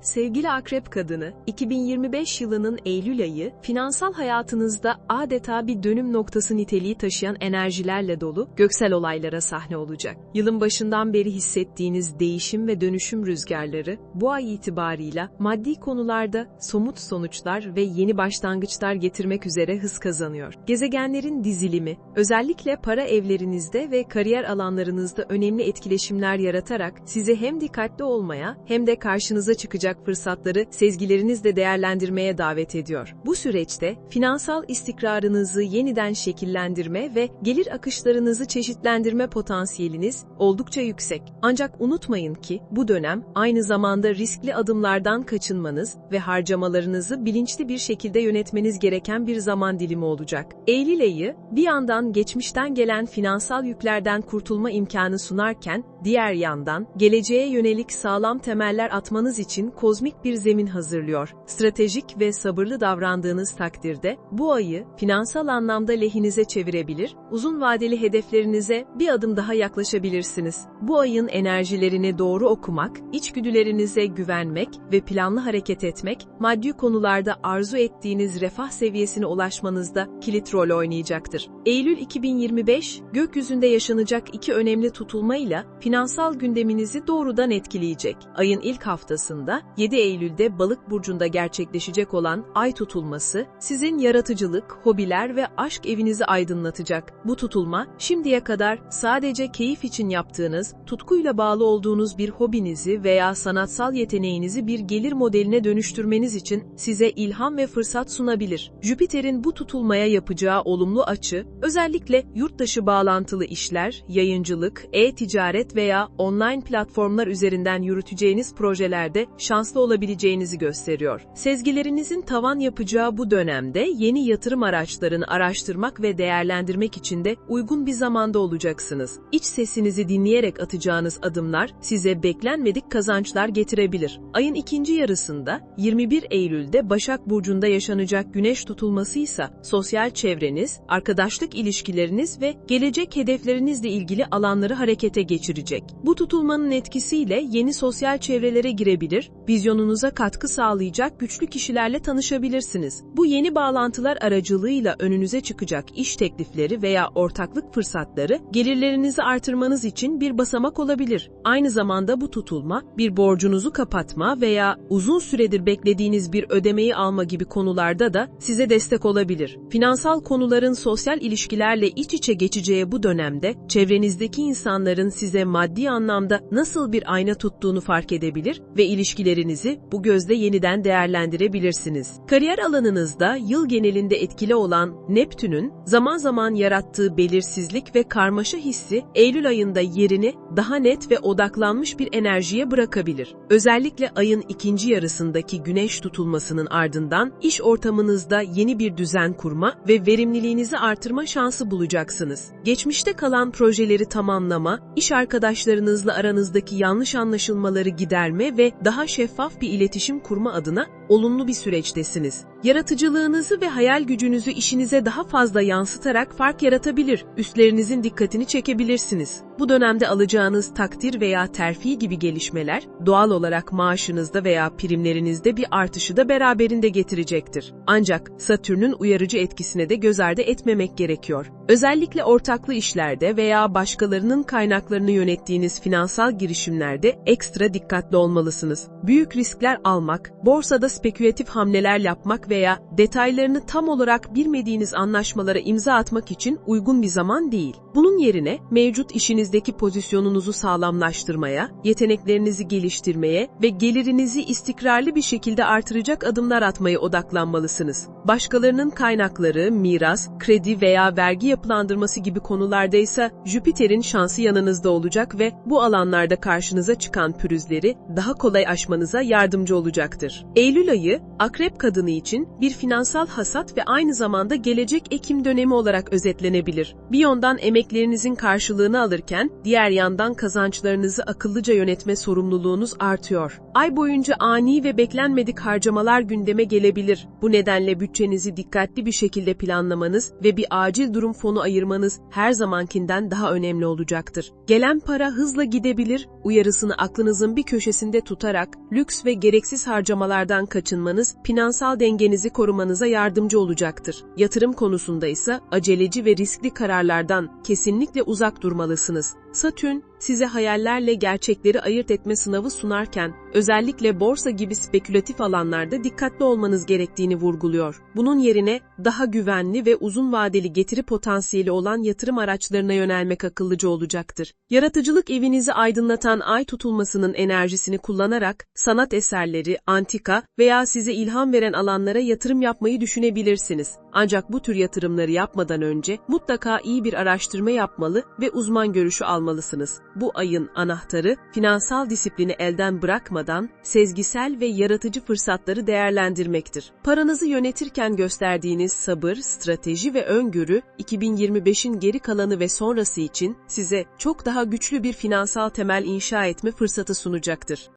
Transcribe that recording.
Sevgili Akrep Kadını, 2025 yılının Eylül ayı, finansal hayatınızda adeta bir dönüm noktası niteliği taşıyan enerjilerle dolu göksel olaylara sahne olacak. Yılın başından beri hissettiğiniz değişim ve dönüşüm rüzgarları, bu ay itibarıyla maddi konularda somut sonuçlar ve yeni başlangıçlar getirmek üzere hız kazanıyor. Gezegenlerin dizilimi, özellikle para evlerinizde ve kariyer alanlarınızda önemli etkileşimler yaratarak sizi hem dikkatli olmaya hem de karşınıza çıkacak fırsatları sezgilerinizle değerlendirmeye davet ediyor. Bu süreçte finansal istikrarınızı yeniden şekillendirme ve gelir akışlarınızı çeşitlendirme potansiyeliniz oldukça yüksek. Ancak unutmayın ki bu dönem aynı zamanda riskli adımlardan kaçınmanız ve harcamalarınızı bilinçli bir şekilde yönetmeniz gereken bir zaman dilimi olacak. Eylül ayı bir yandan geçmişten gelen finansal yüklerden kurtulma imkanı sunarken diğer yandan geleceğe yönelik sağlam temeller atmanız için kozmik bir zemin hazırlıyor. Stratejik ve sabırlı davrandığınız takdirde bu ayı finansal anlamda lehinize çevirebilir, uzun vadeli hedeflerinize bir adım daha yaklaşabilirsiniz. Bu ayın enerjilerini doğru okumak, içgüdülerinize güvenmek ve planlı hareket etmek, maddi konularda arzu ettiğiniz refah seviyesine ulaşmanızda kilit rol oynayacaktır. Eylül 2025, gökyüzünde yaşanacak iki önemli tutulmayla finansal gündeminizi doğrudan etkileyecek. Ayın ilk haftasında 7 Eylül'de Balık burcunda gerçekleşecek olan ay tutulması sizin yaratıcılık, hobiler ve aşk evinizi aydınlatacak. Bu tutulma şimdiye kadar sadece keyif için yaptığınız, tutkuyla bağlı olduğunuz bir hobinizi veya sanatsal yeteneğinizi bir gelir modeline dönüştürmeniz için size ilham ve fırsat sunabilir. Jüpiter'in bu tutulmaya yapacağı olumlu açı, özellikle yurt dışı bağlantılı işler, yayıncılık, e-ticaret veya online platformlar üzerinden yürüteceğiniz projelerde şanslı olabileceğinizi gösteriyor. Sezgilerinizin tavan yapacağı bu dönemde yeni yatırım araçlarını araştırmak ve değerlendirmek için de uygun bir zamanda olacaksınız. İç sesinizi dinleyerek atacağınız adımlar size beklenmedik kazançlar getirebilir. Ayın ikinci yarısında 21 Eylül'de Başak Burcu'nda yaşanacak güneş tutulması ise sosyal çevreniz, arkadaşlık ilişkileriniz ve gelecek hedeflerinizle ilgili alanları harekete geçirecek. Bu tutulmanın etkisiyle yeni sosyal çevrelere girebilir, vizyonunuza katkı sağlayacak güçlü kişilerle tanışabilirsiniz. Bu yeni bağlantılar aracılığıyla önünüze çıkacak iş teklifleri veya ortaklık fırsatları gelirlerinizi artırmanız için bir basamak olabilir. Aynı zamanda bu tutulma bir borcunuzu kapatma veya uzun süredir beklediğiniz bir ödemeyi alma gibi konularda da size destek olabilir. Finansal konuların sosyal ilişkilerle iç içe geçeceği bu dönemde çevrenizdeki insanların size maddi anlamda nasıl bir ayna tuttuğunu fark edebilir ve ilişkilerinizi bu gözle yeniden değerlendirebilirsiniz. Kariyer alanınızda yıl genelinde etkili olan Neptün'ün zaman zaman yarattığı belirsizlik ve karmaşa hissi Eylül ayında yerini daha net ve odaklanmış bir enerjiye bırakabilir. Özellikle ayın ikinci yarısındaki güneş tutulmasının ardından iş ortamınızda yeni bir düzen kurma ve verimliliğinizi artırma şansı bulacaksınız. Geçmişte kalan projeleri tamamlama, iş arkadaşlarınızla aranızdaki yanlış anlaşılmaları giderme ve daha şeffaf bir iletişim kurma adına olumlu bir süreçtesiniz. Yaratıcılığınızı ve hayal gücünüzü işinize daha fazla yansıtarak fark yaratabilir, üstlerinizin dikkatini çekebilirsiniz. Bu dönemde alacağınız takdir veya terfi gibi gelişmeler, doğal olarak maaşınızda veya primlerinizde bir artışı da beraberinde getirecektir. Ancak Satürn'ün uyarıcı etkisine de göz ardı etmemek gerekiyor. Özellikle ortaklı işlerde veya başkalarının kaynaklarını yönettiğiniz finansal girişimlerde ekstra dikkatli olmalısınız. Büyük riskler almak, borsada spekülatif hamleler yapmak veya detaylarını tam olarak bilmediğiniz anlaşmalara imza atmak için uygun bir zaman değil. Bunun yerine mevcut işinizdeki pozisyonunuzu sağlamlaştırmaya, yeteneklerinizi geliştirmeye ve gelirinizi istikrarlı bir şekilde artıracak adımlar atmaya odaklanmalısınız. Başkalarının kaynakları, miras, kredi veya vergi yapılandırması gibi konularda ise Jüpiter'in şansı yanınızda olacak ve bu alanlarda karşınıza çıkan pürüzleri daha kolay aşmanıza yardımcı olacaktır. Eylül ayı, akrep kadını için bir finansal hasat ve aynı zamanda gelecek ekim dönemi olarak özetlenebilir. Bir emek emeklerinizin karşılığını alırken diğer yandan kazançlarınızı akıllıca yönetme sorumluluğunuz artıyor. Ay boyunca ani ve beklenmedik harcamalar gündeme gelebilir. Bu nedenle bütçenizi dikkatli bir şekilde planlamanız ve bir acil durum fonu ayırmanız her zamankinden daha önemli olacaktır. Gelen para hızla gidebilir, uyarısını aklınızın bir köşesinde tutarak lüks ve gereksiz harcamalardan kaçınmanız finansal dengenizi korumanıza yardımcı olacaktır. Yatırım konusunda ise aceleci ve riskli kararlardan kesinlikle uzak durmalısınız. Satürn, size hayallerle gerçekleri ayırt etme sınavı sunarken, özellikle borsa gibi spekülatif alanlarda dikkatli olmanız gerektiğini vurguluyor. Bunun yerine daha güvenli ve uzun vadeli getiri potansiyeli olan yatırım araçlarına yönelmek akıllıca olacaktır. Yaratıcılık evinizi aydınlatan ay tutulmasının enerjisini kullanarak sanat eserleri, antika veya size ilham veren alanlara yatırım yapmayı düşünebilirsiniz. Ancak bu tür yatırımları yapmadan önce mutlaka iyi bir araştırma yapmalı ve uzman görüşü almalısınız. Bu ayın anahtarı finansal disiplini elden bırakmadan sezgisel ve yaratıcı fırsatları değerlendirmektir. Paranızı yönetirken gösterdiğiniz sabır, strateji ve öngörü 2025'in geri kalanı ve sonrası için size çok daha güçlü bir finansal temel inşa etme fırsatı sunacaktır.